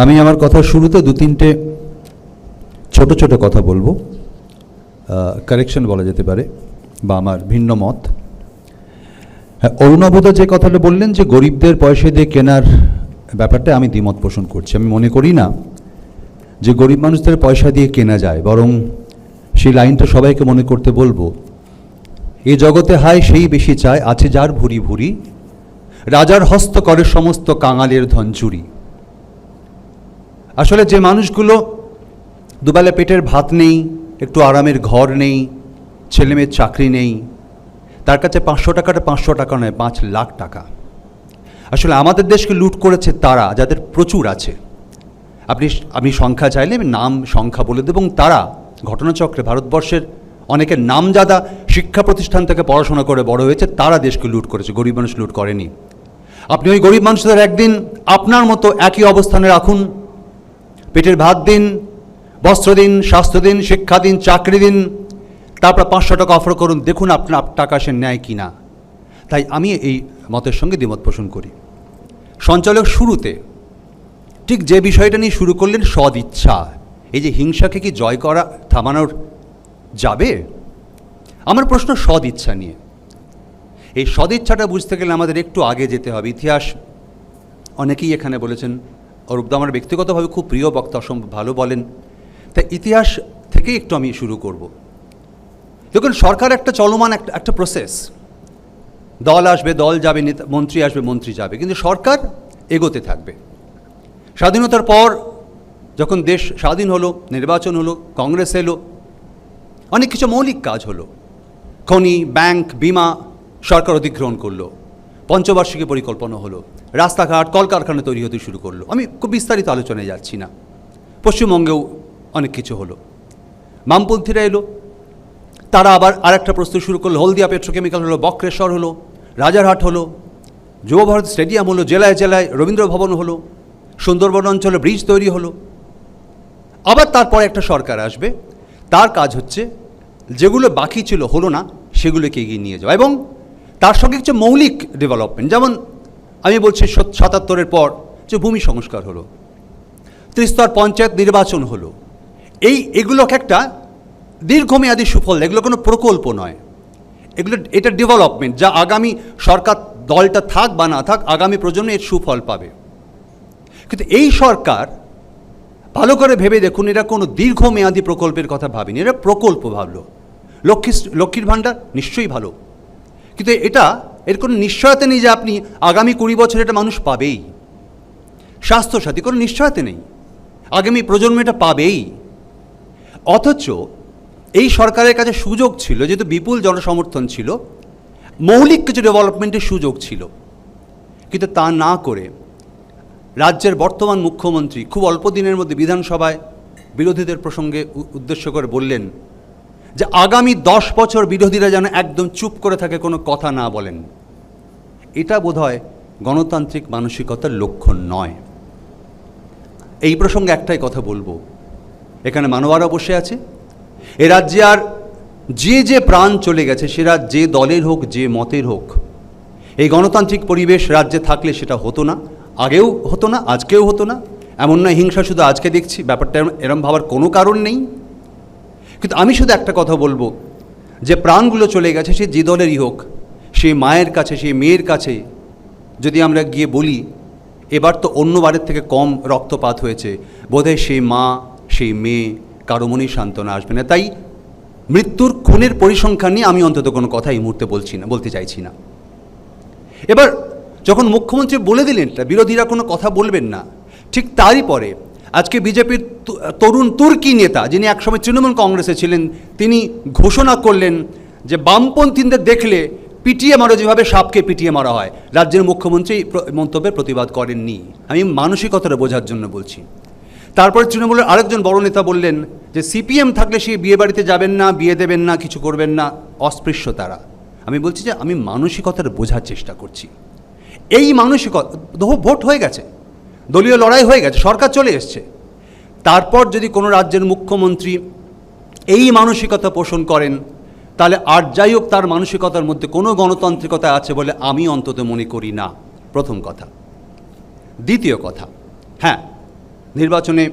আমি আমার কথার শুরুতে দু তিনটে ছোট ছোট কথা বলব। কারেকশন বলা যেতে পারে, বা আমার ভিন্ন মত। হ্যাঁ অরুণাবদা যে কথাটা বললেন যে গরিবদের পয়সা দিয়ে কেনার ব্যাপারটা আমি দ্বিমত পোষণ করছি। আমি মনে করি না যে গরিব মানুষদের পয়সা দিয়ে কেনা যায়, বরং সেই লাইনটা সবাইকে মনে করতে বলব। এ জগতে হায় সেই বেশি চায়, আছে যার ভুরি ভুরি। রাজার হস্ত করে সমস্ত কাঙালের ধন চুরি আসলে যে মানুষগুলো দুবেলা পেটের ভাত নেই, একটু আরামের ঘর নেই, ছেলে মেয়ের চাকরি নেই, তার কাছে পাঁচশো টাকাটা পাঁচশো টাকা নয়, পাঁচ লাখ টাকা। আসলে আমাদের দেশকে লুট করেছে তারা, যাদের প্রচুর আছে। আপনি আমি সংখ্যা চাইলে আমি নাম, সংখ্যা বলে দেব, এবং তারা ঘটনাচক্রে ভারতবর্ষের অনেকের নামজাদা শিক্ষা প্রতিষ্ঠান থেকে পড়াশোনা করে বড় হয়েছে, তারা দেশকে লুট করেছে, গরিব মানুষ লুট করেনি। আপনি ওই গরিব মানুষদের একদিন আপনার মতো একই অবস্থানে রাখুন পেটের ভাত দিন, বস্ত্র দিন, স্বাস্থ্য দিন, শিক্ষা দিন, চাকরি দিন। তারপর পাঁচশো টাকা অফার করুন, দেখুন আপনার টাকা সে নেয় কি না তাই আমি এই মতের সঙ্গে দ্বিমত পোষণ করি। সঞ্চালক শুরুতে ঠিক যে বিষয়টা নিয়ে শুরু করলেন সদ ইচ্ছা। এই যে হিংসাকে কি জয় করা, থামানোর যাবে? আমার প্রশ্ন সদ ইচ্ছা নিয়ে। এই সদিচ্ছাটা বুঝতে গেলে আমাদের একটু আগে যেতে হবে। ইতিহাস অনেকেই এখানে বলেছেন অরূপদা আমার ব্যক্তিগতভাবে খুব প্রিয় বক্তা, অসম্ভব ভালো বলেন। তাই ইতিহাস থেকেই একটু আমি শুরু করব। দেখুন, সরকার একটা চলমান একটা একটা প্রসেস দল আসবে, দল যাবে, নেতা, মন্ত্রী আসবে, মন্ত্রী যাবে। কিন্তু সরকার এগোতে থাকবে। স্বাধীনতার পর যখন দেশ স্বাধীন হলো, নির্বাচন হলো, কংগ্রেস এলো, অনেক কিছু মৌলিক কাজ হলো। খনি, ব্যাংক, বিমা সরকার অধিগ্রহণ করল। পঞ্চবার্ষিকী পরিকল্পনা হলো। রাস্তাঘাট, কলকারখানা তৈরি হতে শুরু করল। আমি খুব বিস্তারিত আলোচনায় যাচ্ছি না। পশ্চিমবঙ্গেও অনেক কিছু হলো। বামপন্থীরা এলো। তারা আবার আরেকটা প্রস্তুত শুরু করল। হলদিয়া পেট্রোকেমিক্যাল হলো, বক্রেশ্বর হলো, রাজারহাট হলো যুবভারত স্টেডিয়াম হলো, জেলায় জেলায় রবীন্দ্র ভবন হলো, সুন্দরবন অঞ্চলে ব্রিজ তৈরি হলো। আবার তারপরে একটা সরকার আসবে। তার কাজ হচ্ছে, যেগুলো বাকি ছিল হলো না, সেগুলোকে এগিয়ে নিয়ে যাওয়া। এবং তার সঙ্গে কিছু মৌলিক ডেভেলপমেন্ট যেমন আমি বলছি সাতাত্তরের পর যে ভূমি সংস্কার হলো, ত্রিস্তর পঞ্চায়েত নির্বাচন হলো। এই, এগুলোকে একটা দীর্ঘমেয়াদী সুফল, এগুলো কোনো প্রকল্প নয়। এগুলো, এটা ডেভেলপমেন্ট যা আগামী সরকার দলটা থাক বা না থাক, আগামী প্রজন্মে এর সুফল পাবে। কিন্তু এই সরকার, ভালো করে ভেবে দেখুন, এরা কোনো দীর্ঘমেয়াদী প্রকল্পের কথা ভাবেনি, এরা প্রকল্প ভাবল। লক্ষ্মী, লক্ষ্মীর ভাণ্ডার নিশ্চয়ই ভালো। কিন্তু এটা, এর কোনো নিশ্চয়তা নেই যে আপনি আগামী কুড়ি বছর এটা মানুষ পাবেই। স্বাস্থ্যসাথী, কোনো নিশ্চয়তা নেই। আগামী প্রজন্ম এটা পাবেই। অথচ এই সরকারের কাছে সুযোগ ছিল, যেহেতু বিপুল জনসমর্থন ছিল, মৌলিক কিছু ডেভেলপমেন্টের সুযোগ ছিল। কিন্তু তা না করে রাজ্যের বর্তমান মুখ্যমন্ত্রী খুব অল্প দিনের মধ্যে বিধানসভায় বিরোধীদের প্রসঙ্গে উদ্দেশ্য করে বললেন যে আগামী দশ বছর বিরোধীরা যেন একদম চুপ করে থাকে, কোনো কথা না বলেন। এটা বোধহয় গণতান্ত্রিক মানসিকতার লক্ষণ নয়। এই প্রসঙ্গে একটাই কথা বলব। এখানে মানবারা বসে আছে। এ রাজ্যে আর যে যে প্রাণ চলে গেছে সেটা যে দলের হোক, যে মতের হোক, এই গণতান্ত্রিক পরিবেশ রাজ্যে থাকলে সেটা হতো না, আগেও হতো না, আজকেও হতো না। এমন নয়, হিংসা শুধু আজকে দেখছি, ব্যাপারটা এরম ভাবার কোনো কারণ নেই। কিন্তু আমি শুধু একটা কথা বলব। যে প্রাণগুলো চলে গেছে সে যে দলেরই হোক, সে মায়ের কাছে, সে মেয়ের কাছে। যদি আমরা গিয়ে বলি, এবার তো অন্যবারের থেকে কম রক্তপাত হয়েছে। বোধহয় সে মা সেই মেয়ে, কারও মনেই সান্ত্বনা আসবে না। তাই মৃত্যুর খুনের পরিসংখ্যান নিয়ে আমি অন্তত কোনো কথা এই মুহূর্তে বলছি না, বলতে চাইছি না। এবার যখন মুখ্যমন্ত্রী বলে দিলেন বিরোধীরা কোনো কথা বলবেন না। ঠিক তারই পরে আজকে বিজেপির তরুণ তুর্কি নেতা, যিনি একসময় তৃণমূল কংগ্রেসে ছিলেন, তিনি ঘোষণা করলেন যে বামপন্থীদের দেখলে পিটিয়ে মারো যেভাবে সাপকে পিটিয়ে মারা হয়। রাজ্যের মুখ্যমন্ত্রী মন্তব্যের প্রতিবাদ করেননি। আমি মানসিকতাটা বোঝার জন্য বলছি। তারপরে তৃণমূলের আরেকজন বড় নেতা বললেন যে সিপিএম থাকলে সে বিয়ে বাড়িতে যাবেন না, বিয়ে দেবেন না, কিছু করবেন না, অস্পৃশ্য তারা। আমি বলছি যে আমি মানসিকতাটা বোঝার চেষ্টা করছি। এই মানসিকতা ভোট হয়ে গেছে। দলীয় লড়াই হয়ে গেছে, সরকার চলে এসছে। তারপর যদি কোনো রাজ্যের মুখ্যমন্ত্রী এই মানসিকতা পোষণ করেন, তাহলে আর যাই হোক তার মানসিকতার মধ্যে কোনো গণতান্ত্রিকতা আছে বলে আমি অন্তত মনে করি না। প্রথম কথা। দ্বিতীয় কথা হ্যাঁ নির্বাচনে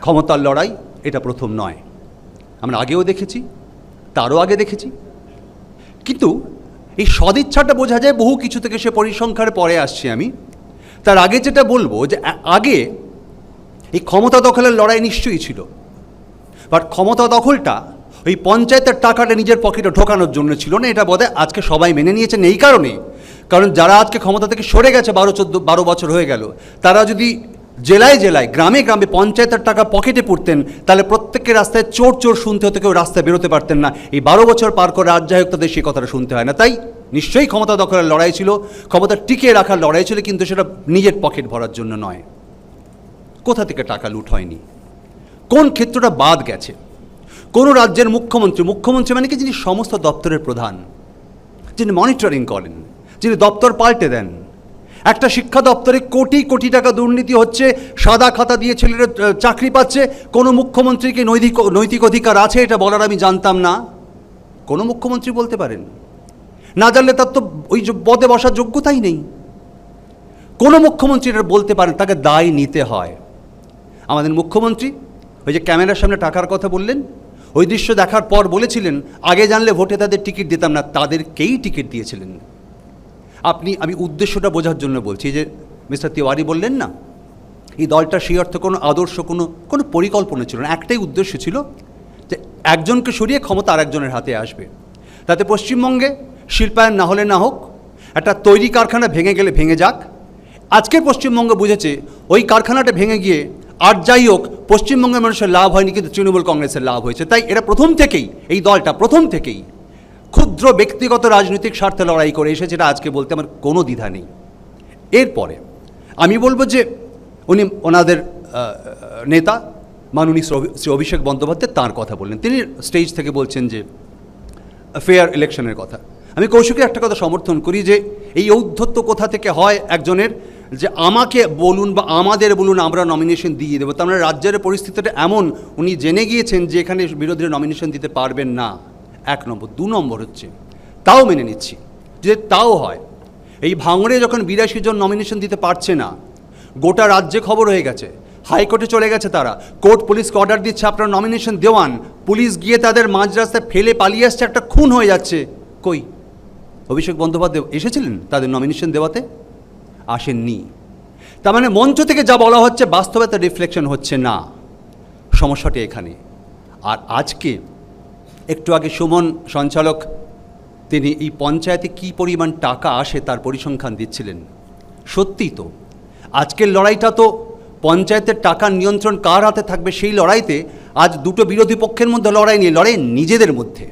ক্ষমতার লড়াই এটা প্রথম নয়। আমরা আগেও দেখেছি, তারও আগে দেখেছি। কিন্তু এই সদিচ্ছাটা বোঝা যায় বহু কিছু থেকে সে পরিসংখ্যার পরে আসছি আমি। তার আগে যেটা বলব যে আগে এই ক্ষমতা দখলের লড়াই নিশ্চয়ই ছিল। বাট ক্ষমতা দখলটা ওই পঞ্চায়েতের টাকাটা নিজের পকেটে ঢোকানোর জন্য ছিল না, এটা বোধহয় আজকে সবাই মেনে নিয়েছেন এই কারণে। কারণ যারা আজকে ক্ষমতা থেকে সরে গেছে বারো, চোদ্দ, বারো বছর হয়ে গেল, তারা যদি জেলায় জেলায়, গ্রামে গ্রামে পঞ্চায়েতের টাকা পকেটে পড়তেন, তাহলে প্রত্যেকের রাস্তায় চোর চোর শুনতে হতো, কেউ রাস্তায় বেরোতে পারতেন না। এই বারো বছর পার করে রাজ্য আয়োগ তাদের সেই কথাটা শুনতে হয় না, তাই নিশ্চয়ই ক্ষমতা দখলের লড়াই ছিল, ক্ষমতা টিকিয়ে রাখার লড়াই ছিল, কিন্তু সেটা নিজের পকেট ভরার জন্য নয়। কোথা থেকে টাকা লুট হয়নি? কোন ক্ষেত্রটা বাদ গেছে? কোনো রাজ্যের মুখ্যমন্ত্রী মুখ্যমন্ত্রী মানে কি যিনি সমস্ত দপ্তরের প্রধান, যিনি মনিটরিং করেন, যিনি দপ্তর পাল্টে দেন? একটা শিক্ষা দপ্তরে কোটি কোটি টাকা দুর্নীতি হচ্ছে, সাদা খাতা দিয়ে ছেলেরা চাকরি পাচ্ছে, কোনো মুখ্যমন্ত্রীকে নৈতিক নৈতিক অধিকার আছে এটা বলার আমি জানতাম না। কোনো মুখ্যমন্ত্রী বলতে পারেন? না জানলে তার তো ওই পদে বসার যোগ্যতাই নেই। কোনো মুখ্যমন্ত্রী এটা বলতে পারেন তাকে দায় নিতে হয়। আমাদের মুখ্যমন্ত্রী ওই যে ক্যামেরার সামনে টাকার কথা বললেন, ওই দৃশ্য দেখার পর বলেছিলেন, আগে জানলে ভোটে তাদের টিকিট দিতাম না, তাদেরকেই টিকিট দিয়েছিলেন। আপনি, আমি উদ্দেশ্যটা বোঝার জন্য বলছি যে মিস্টার তিওয়ারি বললেন না, এই দলটা সেই অর্থে কোনো আদর্শ, কোনো কোনো পরিকল্পনা ছিল না। একটাই উদ্দেশ্য ছিল যে একজনকে সরিয়ে ক্ষমতা আরেকজনের হাতে আসবে। তাতে পশ্চিমবঙ্গে শিল্পায়ন না হলে না হোক, একটা তৈরি কারখানা ভেঙে গেলে ভেঙে যাক। আজকের পশ্চিমবঙ্গ বুঝেছে, ওই কারখানাটা ভেঙে গিয়ে আর যাই হোক, পশ্চিমবঙ্গের মানুষের লাভ হয়নি, কিন্তু তৃণমূল কংগ্রেসের লাভ হয়েছে। তাই এরা প্রথম থেকেই, এই দলটা প্রথম থেকেই ক্ষুদ্র ব্যক্তিগত রাজনৈতিক স্বার্থে লড়াই করে এসেছে, এটা আজকে বলতে আমার কোনো দ্বিধা নেই। এরপরে আমি বলব যে উনি ওনাদের নেতা, মাননীয় শ্রী অভি- শ্রী অভিষেক বন্দ্যোপাধ্যায় তাঁর কথা বললেন। তিনি স্টেজ থেকে বলছেন যে ফেয়ার ইলেকশনের কথা। আমি কৌশিকের একটা কথা সমর্থন করি যে এই ঔদ্ধত্য কোথা থেকে হয় একজনের? যে আমাকে বলুন বা আমাদের বলুন আমরা নমিনেশন দিয়ে দেবো। তার মানে রাজ্যের পরিস্থিতিটা এমন, উনি জেনে গিয়েছেন যে এখানে বিরোধীরা নমিনেশন দিতে পারবেন না। এক নম্বর। দু নম্বর হচ্ছে, তাও মেনে নিচ্ছি যে তাও হয়। এই ভাঙড়ে যখন বিরাশি জন নমিনেশন দিতে পারছে না, গোটা রাজ্যে খবর হয়ে গেছে, হাইকোর্টে চলে গেছে তারা। কোর্ট পুলিশকে অর্ডার দিচ্ছে, আপনার নমিনেশন দেওয়ান। পুলিশ গিয়ে তাদের মাঝ রাস্তায় ফেলে পালিয়ে আসছে, একটা খুন হয়ে যাচ্ছে। কই? অভিষেক বন্দ্যোপাধ্যায় এসেছিলেন তাদের নমিনেশন দেওয়াতে? আসেননি। তার মানে মঞ্চ থেকে যা বলা হচ্ছে বাস্তবে তার রিফ্লেকশন হচ্ছে না। সমস্যাটি এখানে। আর আজকে একটু আগে সুমন সঞ্চালক, তিনি এই পঞ্চায়েতে কী পরিমাণ টাকা আসে তার পরিসংখ্যান দিচ্ছিলেন। সত্যিই তো, আজকের লড়াইটা তো পঞ্চায়েতের টাকার নিয়ন্ত্রণ কার হাতে থাকবে সেই লড়াইতে আজ দুটো বিরোধী পক্ষের মধ্যে লড়াই নিয়ে লড়াই নিজেদের মধ্যে।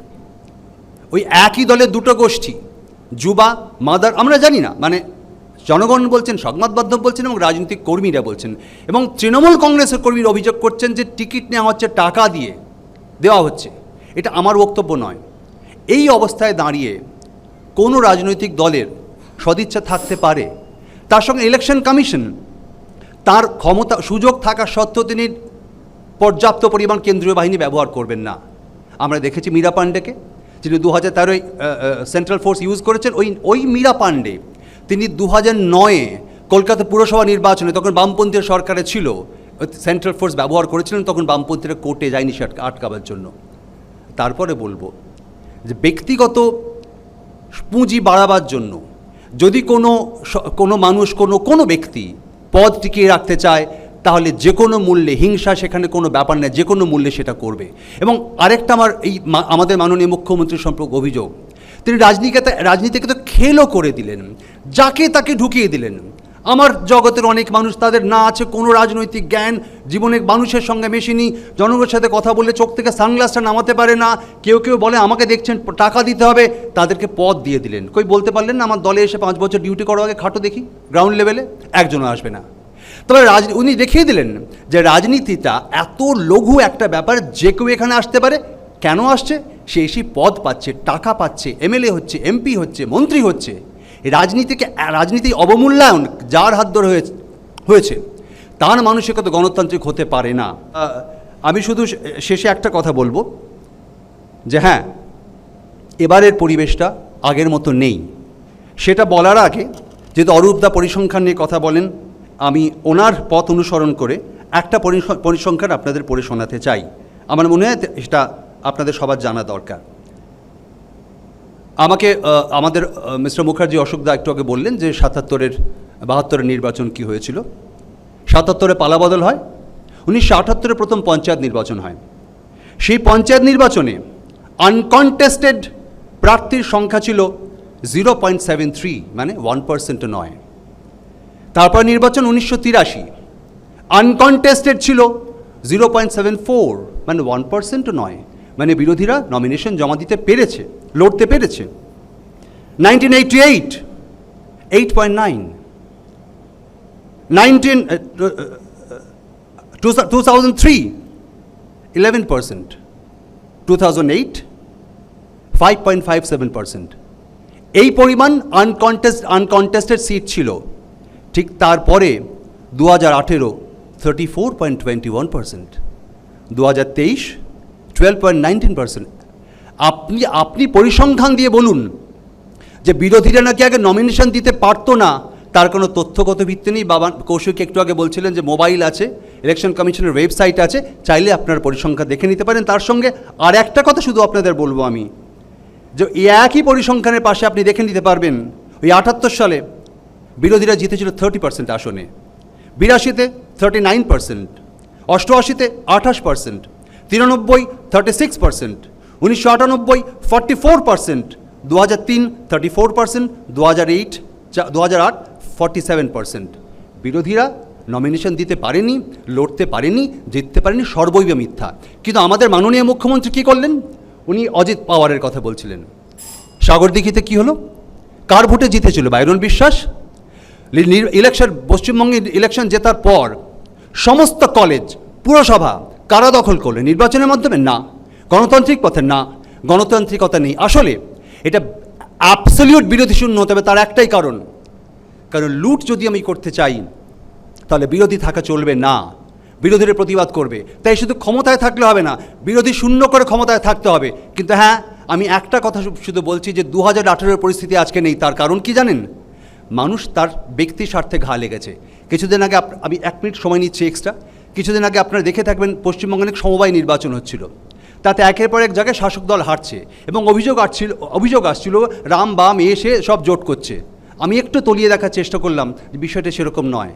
ওই একই দলের দুটো গোষ্ঠী যুবা, মাদার, আমরা জানি না। মানে জনগণ বলছেন, সংবাদ মাধ্যম বলছেন এবং রাজনৈতিক কর্মীরা বলছেন। এবং তৃণমূল কংগ্রেসের কর্মীরা অভিযোগ করছেন যে টিকিট নেওয়া হচ্ছে, টাকা দিয়ে দেওয়া হচ্ছে। এটা আমার বক্তব্য নয়। এই অবস্থায় দাঁড়িয়ে কোনো রাজনৈতিক দলের সদিচ্ছা থাকতে পারে? তার সঙ্গে ইলেকশন কমিশন তার ক্ষমতা, সুযোগ থাকা সত্ত্বেও তিনি পর্যাপ্ত পরিমাণ কেন্দ্রীয় বাহিনী ব্যবহার করবেন না। আমরা দেখেছি মীরা পাণ্ডেকে। যিনি দু হাজার সেন্ট্রাল ফোর্স ইউজ করেছেন, ওই ওই মীরা পাণ্ডে, তিনি দু হাজার নয়ে কলকাতা পুরসভা নির্বাচনে তখন বামপন্থী সরকারে ছিল সেন্ট্রাল ফোর্স ব্যবহার করেছিলেন, তখন বামপন্থীরা কোর্টে যায়নি সে আটকা- আটকাবার জন্য। তারপরে বলব যে ব্যক্তিগত পুঁজি বাড়াবার জন্য যদি কোনো কোনো মানুষ, কোনো কোনো ব্যক্তি পদ টিকিয়ে রাখতে চায় তাহলে যে কোনো মূল্যে, হিংসা সেখানে কোনো ব্যাপার নেই যে কোনো মূল্যে সেটা করবে। এবং আরেকটা আমার এই আমাদের মাননীয় মুখ্যমন্ত্রী সম্পর্কে অভিযোগ। তিনি রাজনীতিকে রাজনীতিকে তো খেলও করে দিলেন, যাকে তাকে ঢুকিয়ে দিলেন। আমার জগতের অনেক মানুষ তাদের না আছে, কোনো রাজনৈতিক জ্ঞান, জীবনে মানুষের সঙ্গে মেশিনি, জনগণের সাথে কথা বললে চোখ থেকে সানগ্লাসটা নামাতে পারে না, কেউ কেউ বলে আমাকে দেখছেন, টাকা দিতে হবে, তাদেরকে পদ দিয়ে দিলেন। কই বলতে পারলেন না, আমার দলে এসে পাঁচ বছর ডিউটি করার আগে, খাটো দেখি গ্রাউন্ড লেভেলে একজনও আসবে না। তবে রাজ, উনি দেখিয়ে দিলেন যে রাজনীতিটা এত লঘু একটা ব্যাপার যে কেউ এখানে আসতে পারে। কেন আসছে? সে এসে পদ পাচ্ছে, টাকা পাচ্ছে, এমএলএ হচ্ছে, এমপি হচ্ছে, মন্ত্রী হচ্ছে। রাজনীতিকে রাজনীতি অবমূল্যায়ন যার হাত ধরে হয়েছে তার মানসিকতা গণতান্ত্রিক হতে পারে না। আমি শুধু শেষে একটা কথা বলব, যে হ্যাঁ এবারের পরিবেশটা আগের মতো নেই। সেটা বলার আগে যেহেতু অরূপদা পরিসংখ্যান নিয়ে কথা বলেন আমি ওনার পথ অনুসরণ করে একটা পরিস- পরিসংখ্যান আপনাদের পড়ে শোনাতে চাই। আমার মনে হয় এটা আপনাদের সবার জানা দরকার। আমাকে আমাদের মিস্টার মুখার্জি অশোকদা একটু আগে বললেন যে সাতাত্তরের, বাহাত্তরের নির্বাচন কি হয়েছিল। সাতাত্তরে পালাবদল হয়, উনিশশো আটাত্তরে প্রথম পঞ্চায়েত নির্বাচন হয়। সেই পঞ্চায়েত নির্বাচনে আনকনটেস্টেড প্রার্থীর সংখ্যা ছিল জিরো পয়েন্ট সেভেন থ্রি মানে ওয়ান পার্সেন্টও নয়। তারপর নির্বাচন উনিশশো তিরাশি। আনকনটেস্টেড ছিল জিরো পয়েন্ট সেভেন ফোর মানে ওয়ান পার্সেন্টও নয়। মানে বিরোধীরা নমিনেশন জমা দিতে পেরেছে, লড়তে পেরেছে। Nineteen eighty eight eight point nine nineteen two thousand three eleven percent two thousand eight five point five seven percent এই পরিমাণ আনকনটেস্ট আনকনটেস্টেড সিট ছিল। ঠিক তারপরে দু হাজার আঠেরো thirty four point twenty one percent দু হাজার তেইশ টুয়েলভ পয়েন্ট নাইনটিন পার্সেন্ট আপনি আপনি পরিসংখ্যান দিয়ে বলুন যে বিরোধীরা নাকি আগে নমিনেশন দিতে পারতো না, তার কোনো তথ্যগত ভিত্তি নেই। বাবা কৌশিক একটু আগে বলছিলেন যে মোবাইল আছে ইলেকশন কমিশনের ওয়েবসাইট আছে, চাইলে আপনার পরিসংখ্যা দেখে নিতে পারেন। তার সঙ্গে আর একটা কথা শুধু আপনাদের বলব আমি, যে একই পরিসংখ্যানের পাশে আপনি দেখে নিতে পারবেন, ওই আটাত্তর সালে বিরোধীরা জিতেছিল থার্টি পার্সেন্ট আসনে, বিরাশিতে থার্টি নাইন পার্সেন্ট অষ্টআশিতে আঠাশ পার্সেন্ট তিরানব্বই থার্টি সিক্স পার্সেন্ট উনিশশো আটানব্বই ফর্টি ফোর পার্সেন্ট দু হাজার তিন থার্টি ফোর পার্সেন্ট দু হাজার এইট দু হাজার আট ফর্টি সেভেন পার্সেন্ট বিরোধীরা নমিনেশন দিতে পারেনি, লড়তে পারেনি, জিততে পারেনি, সর্বৈব মিথ্যা। কিন্তু আমাদের মাননীয় মুখ্যমন্ত্রী কী করলেন? উনি অজিত পাওয়ারের কথা বলছিলেন। সাগরদিঘিতে কি হলো? কার ভোটে জিতেছিল? বাইরন বিশ্বাস ইলেকশন পশ্চিমবঙ্গে ইলেকশন জেতার পর সমস্ত কলেজ পুরসভা কারা দখল করলে? নির্বাচনের মাধ্যমে? না। গণতান্ত্রিক পথে? না। গণতান্ত্রিকতা নেই। আসলে এটা অ্যাবসলিউট বিরোধী শূন্য হতে হবে তার একটাই কারণ। কারণ লুট যদি আমি করতে চাই, তাহলে বিরোধী থাকা চলবে না। বিরোধীরা প্রতিবাদ করবে। তাই শুধু ক্ষমতায় থাকলে হবে না, বিরোধী শূন্য করে ক্ষমতায় থাকতে হবে। কিন্তু হ্যাঁ আমি একটা কথা শুধু বলছি যে দু হাজার পরিস্থিতি আজকে নেই। তার কারণ কি জানেন? মানুষ তার ব্যক্তি স্বার্থে ঘা লেগেছে। কিছুদিন আগে আমি এক মিনিট সময় নিচ্ছি এক্সট্রা কিছুদিন আগে আপনারা দেখে থাকবেন পশ্চিমবঙ্গে অনেক সমবায় নির্বাচন হচ্ছিল। তাতে একের পর এক জায়গায় শাসক দল হারছে এবং অভিযোগ আসছিল অভিযোগ আসছিল, রাম বাম এসে সব জোট করছে। আমি একটু তলিয়ে দেখার চেষ্টা করলাম যে বিষয়টা সেরকম নয়।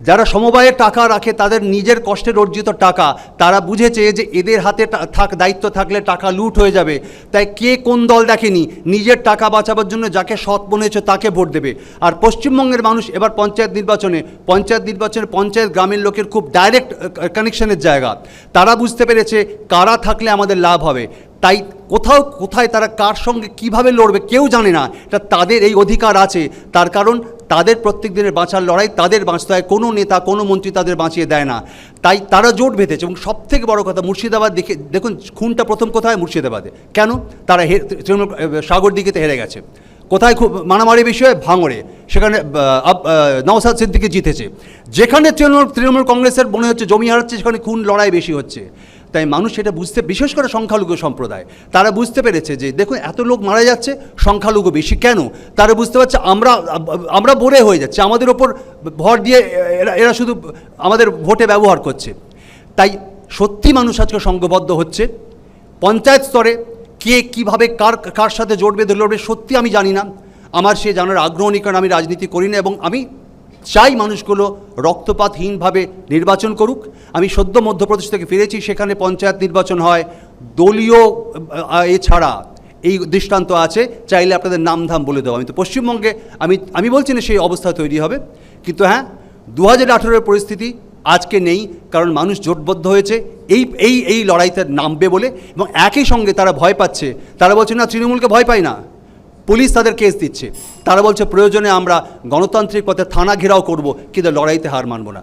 যারা সমবায়ে টাকা রাখে, তাদের নিজের কষ্টের অর্জিত টাকা, তারা বুঝেছে যে এদের হাতে থাক, দায়িত্ব থাকলে টাকা লুট হয়ে যাবে। তাই কে কোন দল দেখেনি, নিজের টাকা বাঁচাবার জন্য যাকে সৎ মনে হয়েছে তাকে ভোট দেবে। আর পশ্চিমবঙ্গের মানুষ এবার পঞ্চায়েত নির্বাচনে পঞ্চায়েত নির্বাচনে পঞ্চায়েত গ্রামের লোকের খুব ডাইরেক্ট কানেকশনের জায়গা। তারা বুঝতে পেরেছে কারা থাকলে আমাদের লাভ হবে। তাই কোথাও কোথায় তারা কার সঙ্গে কীভাবে লড়বে কেউ জানে না। এটা তাদের এই অধিকার আছে। তার কারণ তাদের প্রত্যেক দিনের বাঁচার লড়াই তাদের বাঁচতে হয়। কোনো নেতা, কোনো মন্ত্রী তাদের বাঁচিয়ে দেয় না। তাই তারা জোট বেঁধেছে এবং সবথেকে বড় কথা, মুর্শিদাবাদ দেখে দেখুন, খুনটা প্রথম কোথায়? মুর্শিদাবাদে। কেন? তারা হে তৃণমূল সাগর দিকেতে হেরে গেছে। কোথায় খুব মারামারি বিষয়ে ভাঙড়ে। সেখানে নওসাদ সিদ্দিকি জিতেছে। যেখানে তৃণমূল তৃণমূল কংগ্রেসের মনে হচ্ছে জমি হারাচ্ছে, সেখানে খুন লড়াই বেশি হচ্ছে। তাই মানুষ এটা বুঝতে, বিশেষ করে সংখ্যালঘু সম্প্রদায়, তারা বুঝতে পেরেছে যে দেখুন, এত লোক মারা যাচ্ছে, সংখ্যালঘু বেশি। কেন? তারা বুঝতে পারছে আমরা আমরা বোরে হয়ে যাচ্ছে, আমাদের ওপর ভর দিয়ে এরা এরা শুধু আমাদের ভোটে ব্যবহার করছে। তাই সত্যি মানুষ আজকে সংঘবদ্ধ হচ্ছে। পঞ্চায়েত স্তরে কে কীভাবে কার কার সাথে জোট বেঁধে লড়বে সত্যি আমি জানি না। আমার সে জানার আগ্রহ নেই, কারণ আমি রাজনীতি করি না এবং আমি চাই মানুষগুলো রক্তপাতহীনভাবে নির্বাচন করুক। আমি সদ্য মধ্যপ্রদেশ থেকে ফিরেছি, সেখানে পঞ্চায়েত নির্বাচন হয়। দলীয় এছাড়া এই দৃষ্টান্ত আছে। চাইলে আপনাদের নামধাম বলে দেবো আমি তো পশ্চিমবঙ্গে আমি আমি বলছি না সেই অবস্থা তৈরি হবে। কিন্তু হ্যাঁ দু হাজার পরিস্থিতি আজকে নেই, কারণ মানুষ জোটবদ্ধ হয়েছে। এই এই এই লড়াইতে নামবে বলে এবং একই সঙ্গে তারা ভয় পাচ্ছে। তারা বলছে, না, তৃণমূলকে ভয় পায় না। পুলিশ তাদের কেস দিচ্ছে। তারা বলছে, প্রয়োজনে আমরা গণতান্ত্রিক পথে থানা ঘেরাও করব, কিন্তু লড়াইতে হার মানব না।